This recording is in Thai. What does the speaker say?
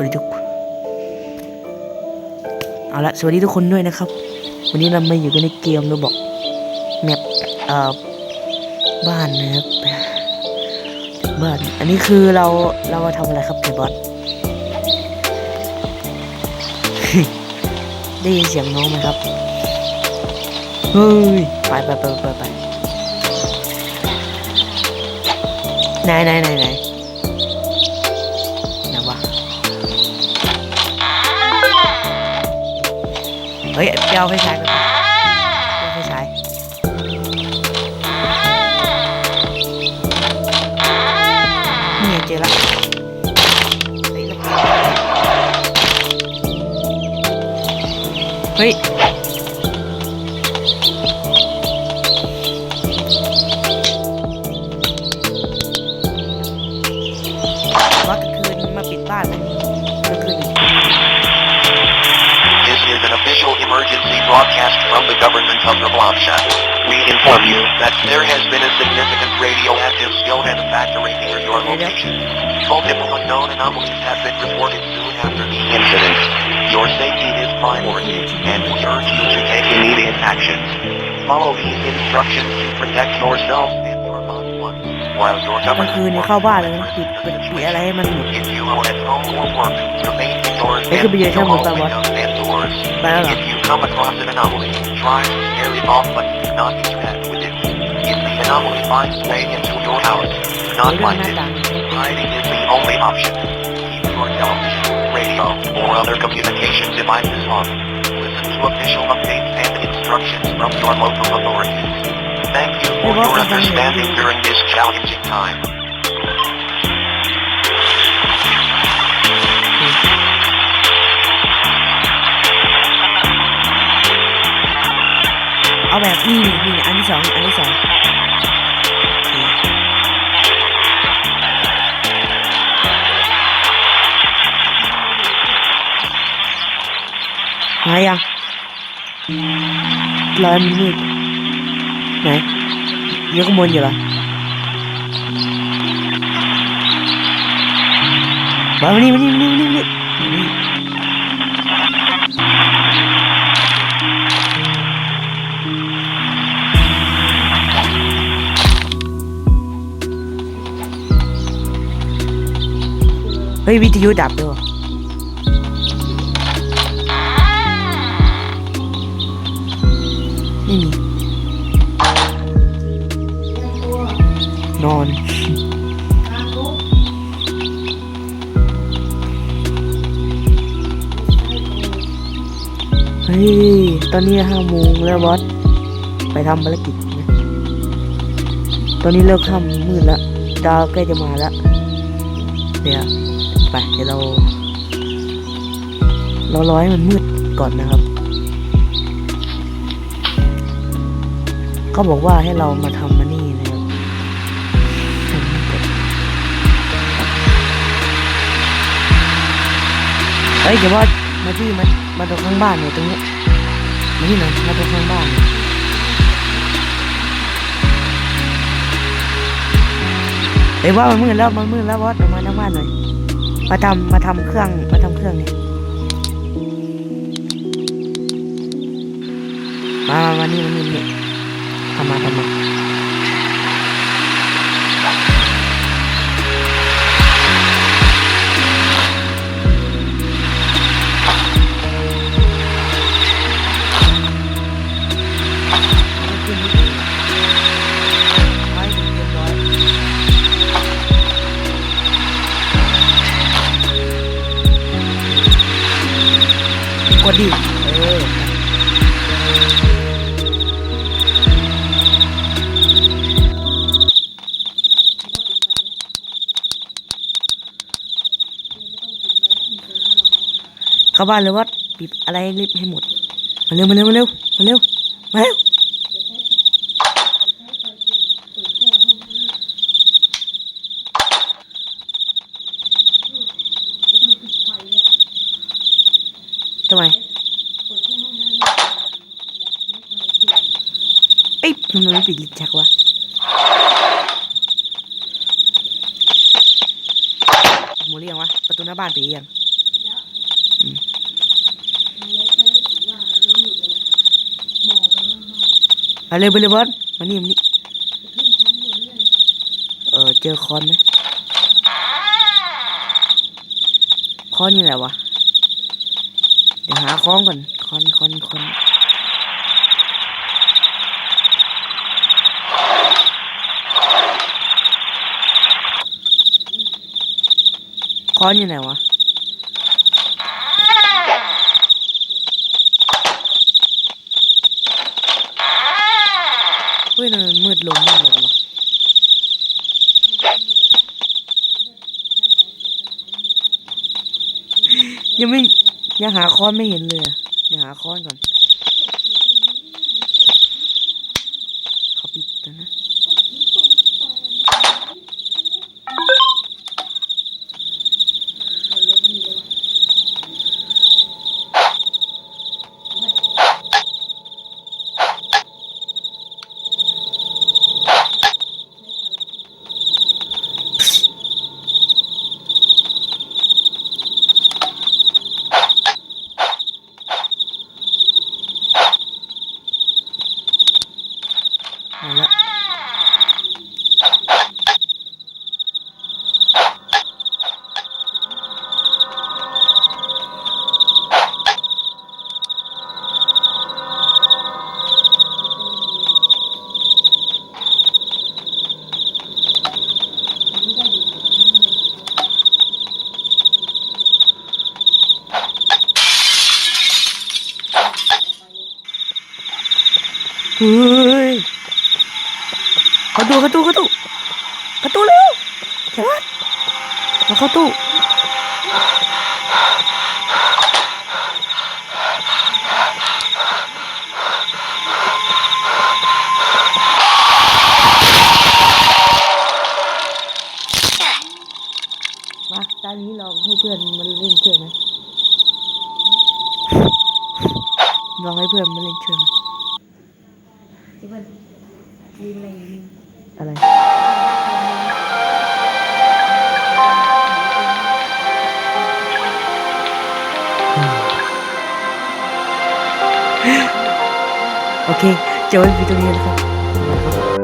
สวัสดีทุกคนเอาละสวัสดีทุกคนด้วยนะครับ วันนี้เรามาอยู่กันในเกมเราบอกแมปเอ่อบ้านนะครับบ้านอันนี้คือเราเรามาทำอะไรครับเบบอสได้ยินเสียงน้องไหมครับเฮ้ยไปไปไปไปไปไหนไหนไหนไหน เฮ้ยไปเอาไฟฉายไปไปเอาไฟฉายนี่ไงเจอละเฮ้ย government of Rablansha. We inform you that there has been a significant radioactive spill manufacturing near your location. Multiple unknown anomalies have been reported soon after the incident. Your safety is priority, and we urge you to take immediate actions. Follow these instructions to protect yourself and your loved ones while your กลาง government คืนเนี่ย works เข้าบ้านเลย to นะ address ปิด the ปิดปิด situation. อะไรให้มันหมด If you are at home or work, remain indoors It could be a and camera, all but what? windows and doors. ไปแล้วเหรอ If you come across an anomaly, try to scare it off but do not interact with it. If the anomaly finds way into your house, do not find it. Hiding is the only option. Keep your television, radio, or other communication devices on. Listen to official updates and instructions from your local authorities. Thank you for your understanding during this challenging time. เอาแบบนี่นี่อันที่สองอันที่สองหายังร้อยมันมืดไหนยังข้างบนอยู่เหรอมามานี่มานี่มานี่มานี่มานี่มานี่ ฮ้ย วิทยุดับด้วยไม่มี นอน เฮ้ย ตอนนี้ห้าโมงแล้วบอส ไปทำภารกิจนะตอนนี้เลิกค่ำมืดแล้ว ดาวใกล้จะมาแล้วเดี๋ยว ไปเดี๋ยวเรา เรารอให้มันมืดก่อนนะครับเขาบอกว่าให้เรามาทำมานี่นะครับทำนี่ก่อนเฮ้ยเดี๋ยวว่ามาที่มันมาตรงข้างบ้านเนี่ยตรงนี้มาที่ไหนมาตรงข้างบ้านเนี่ยเฮ้ยว่ามันมืดแล้วมันมืดแล้ววอสออกมาทางบ้านหน่อย มาทำมาทำเครื่องมาทำเครื่องเนี่ยมามามานี่มานี่นี่ทำมาทำมา กดดิเออเข้าบ้านเลยว่าปิดอะไรรีบให้หมด มาเร็วมาเร็วมาเร็วมาเร็วมาเร็ว ทำไมเอ๊ะทำไมไม่ปิดิชักวะมูเรียงวะ ประตูหน้าบ้านปิดยังมาเลยไปเลยบอสมานี่มานี่เออเจอคอนไหมคอนนี่แหละวะ ดี๋ยวหาคอนก่อนคอนคอนคอนคอนอยู่ไหนวะเฮ้ยมมันมืดลงมืดลงวะยังไม่ ยังหาค้อนไม่เห็นเลยอะเดี๋ยวหาค้อนก่อนเขาปิดแล้วนะเอาละ เฮ้ยเขาตู้เขาตู้เขาตู้เขาตู้เร็วแค่วัดมาเข้าตู้มาตอนนี้ลองให้เพื่อนมันเล่นเชือกไหมลองให้เพื่อนมันเล่นเชือกไที่มันมีอะไรอยู่นี่อะไร โอเค จะไว้พีตรงนี้นะครับ